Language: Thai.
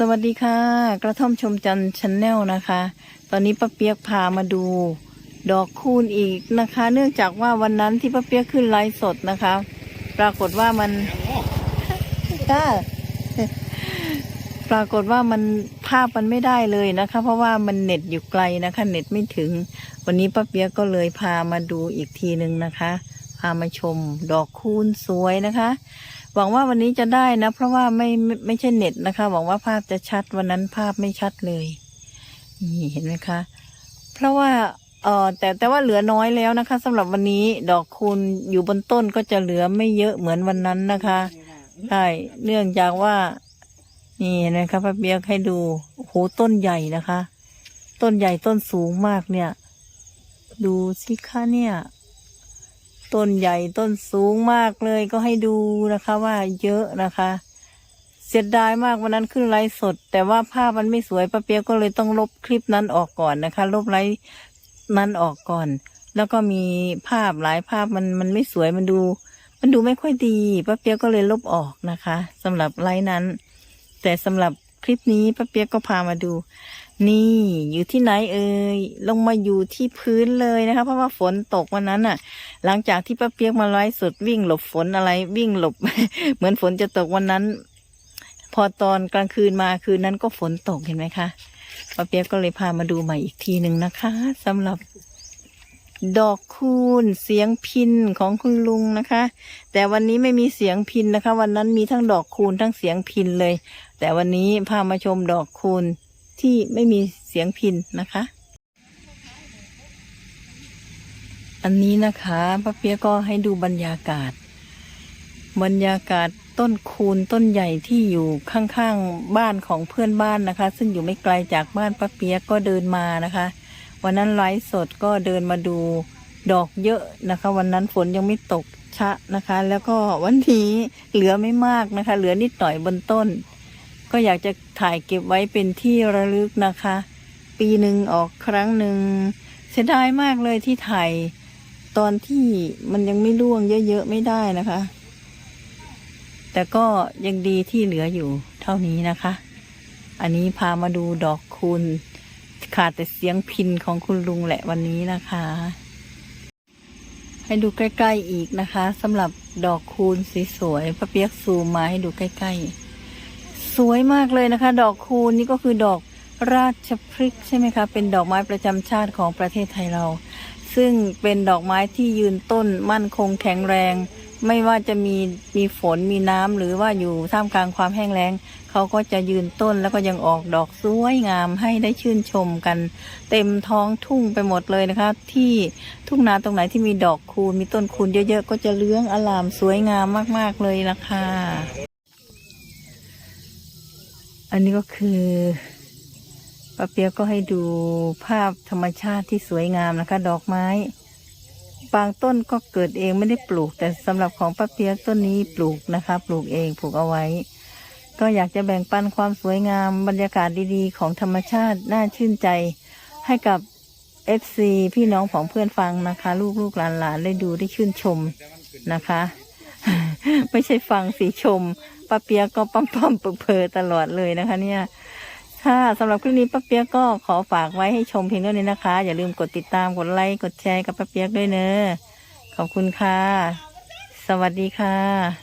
สวัสดีค่ะ กระท่อมชมจันชนแนลนะคะ ตอนนี้ป้าเปียกพามาดู ดอกคูณอีกนะคะ เนื่องจากว่าวันนั้นที่ป้าเปียกขึ้นไลฟ์สดนะคะ ปรากฏว่ามันก้าปรากฏว่ามันภาพมันไม่ได้เลยนะคะ เพราะว่ามันเน็ตอยู่ไกลนะคะ เน็ตไม่ถึง วันนี้ป้าเปียกก็เลยพามาดูอีกทีหนึ่งนะคะ พามาชม ดอกคูณสวยนะคะ หวังว่าวันนี้จะได้นะ เพราะว่าไม่ไม่ไม่ใช่เน็ตนะคะ หวังว่าภาพจะชัดวันนั้นภาพไม่ชัดเลยนี่เห็นไหมคะ เพราะว่าเออแต่แต่ว่าเหลือน้อยแล้วนะคะสำหรับวันนี้ดอกคูณอยู่บนต้นก็จะเหลือไม่เยอะเหมือนวันนั้นนะคะใช่เนื่องจากว่า นี่เห็นไหมคะป้าเบียกให้ดูโอ้โหต้นใหญ่นะคะ ต้นใหญ่ต้นสูงมากเนี่ย ดูสิคะเนี่ย ต้นใหญ่ต้นสูงมากเลยก็ให้ดูนะคะว่าเยอะนะคะ เสียดายมากวันนั้นขึ้นไลฟ์สด แต่ว่าภาพมันไม่สวยป้าเปียกก็เลยต้องลบคลิปนั้นออกก่อนนะคะ ลบไลฟ์นั้นออกก่อน แล้วก็มีภาพหลายภาพมันมันไม่สวยมันดู มันดูไม่ค่อยดีป้าเปียกก็เลยลบออกนะคะสำหรับไลฟ์นั้น แต่สำหรับ ลิปนี้ป้าเปียกก็พามาดู นี่อยู่ที่ไหนเอ่ยลงมาอยู่ที่พื้นเลยนะคะ เพราะว่าฝนตกวันนั้นน่ะ หลังจากที่ป้าเปียกมาไลฟ์สดวิ่งหลบฝนอะไรวิ่งหลบ เหมือนฝนจะตกวันนั้น พอตอนกลางคืนมาคืนนั้นก็ฝนตกเห็นไหมคะป้าเปียกก็เลยพามาดูใหม่อีกทีหนึ่งนะคะสำหรับดอกคูณเสียงพินของคุณลุงนะคะ แต่วันนี้ไม่มีเสียงพินนะคะ วันนั้นมีทั้งดอกคูณทั้งเสียงพินเลย แต่วันนี้พามาชมดอกคูณที่ไม่มีเสียงพินนะคะ อันนี้นะคะป้าเปียก็ให้ดูบรรยากาศ บรรยากาศต้นคูณต้นใหญ่ที่อยู่ข้างๆบ้านของเพื่อนบ้านนะคะ ซึ่งอยู่ไม่ไกลจากบ้านป้าเปียกก็เดินมานะคะ วันนั้นไลฟ์สดก็เดินมาดูดอกเยอะนะคะ วันนั้นฝนยังไม่ตกชะนะคะ แล้วก็วันนี้เหลือไม่มากนะคะ เหลือนิดหน่อยบนต้น ก็อยากจะถ่ายเก็บไว้เป็นที่ระลึกนะคะ ปีหนึ่งออกครั้งหนึ่งเสียดายมากเลยที่ถ่ายตอนที่มันยังไม่ร่วงเยอะๆไม่ได้นะคะ แต่ก็ยังดีที่เหลืออยู่เท่านี้นะคะ อันนี้พามาดูดอกคูณขาดแต่เสียงพินของคุณลุงแหละวันนี้นะคะ ให้ดูใกล้ ๆอีกนะคะสำหรับดอกคูณสสวยๆพระเปียกซูมมาให้ดูใกล้ ๆ สวยมากเลยนะคะ ดอกคูณนี่ก็คือดอกราชพฤกษ์ใช่ไหมคะ เป็นดอกไม้ประจำชาติของประเทศไทยเรา ซึ่งเป็นดอกไม้ที่ยืนต้นมั่นคงแข็งแรง ไม่ว่าจะมีมีฝนมีน้ำหรือว่าอยู่ท่ามกลางความแห้งแล้งเขาก็จะยืนต้นแล้วก็ยังออกดอกสวยงามให้ได้ชื่นชมกัน เต็มท้องทุ่งไปหมดเลยนะคะ ที่ทุ่งนาตรงไหนที่มีดอกคูณมีต้นคูณเยอะๆก็จะเลื้องอลามสวยงามมากๆเลยนะคะ อันนี้ก็คือป้าเปียกก็ให้ดูภาพธรรมชาติที่สวยงามนะคะ ดอกไม้ บางต้นก็เกิดเองไม่ได้ปลูก แต่สำหรับของป้าเปียกต้นนี้ปลูกนะคะ ปลูกเองปลูกเอาไว้ ก็อยากจะแบ่งปันความสวยงามบรรยากาศดีๆ ของธรรมชาติน่าชื่นใจให้กับเอฟซีพี่น้องของเพื่อนฟังนะคะ ลูกลูกหลานหลานๆได้ดูได้ชื่นชมนะคะ ไม่ใช่ฟังสีชมป้าเปียกก็ปั๊มปั๊มเปิดตลอดเลยนะคะ เนี่ยค่ะสำหรับคลิปนี้ป้าเปียกก็ขอฝากไว้ให้ชมเพียงเท่านี้นะคะ อย่าลืมกดติดตามกดไลค์กดแชร์กับป้าเปียกด้วยเนอะขอบคุณค่ะ สวัสดีค่ะ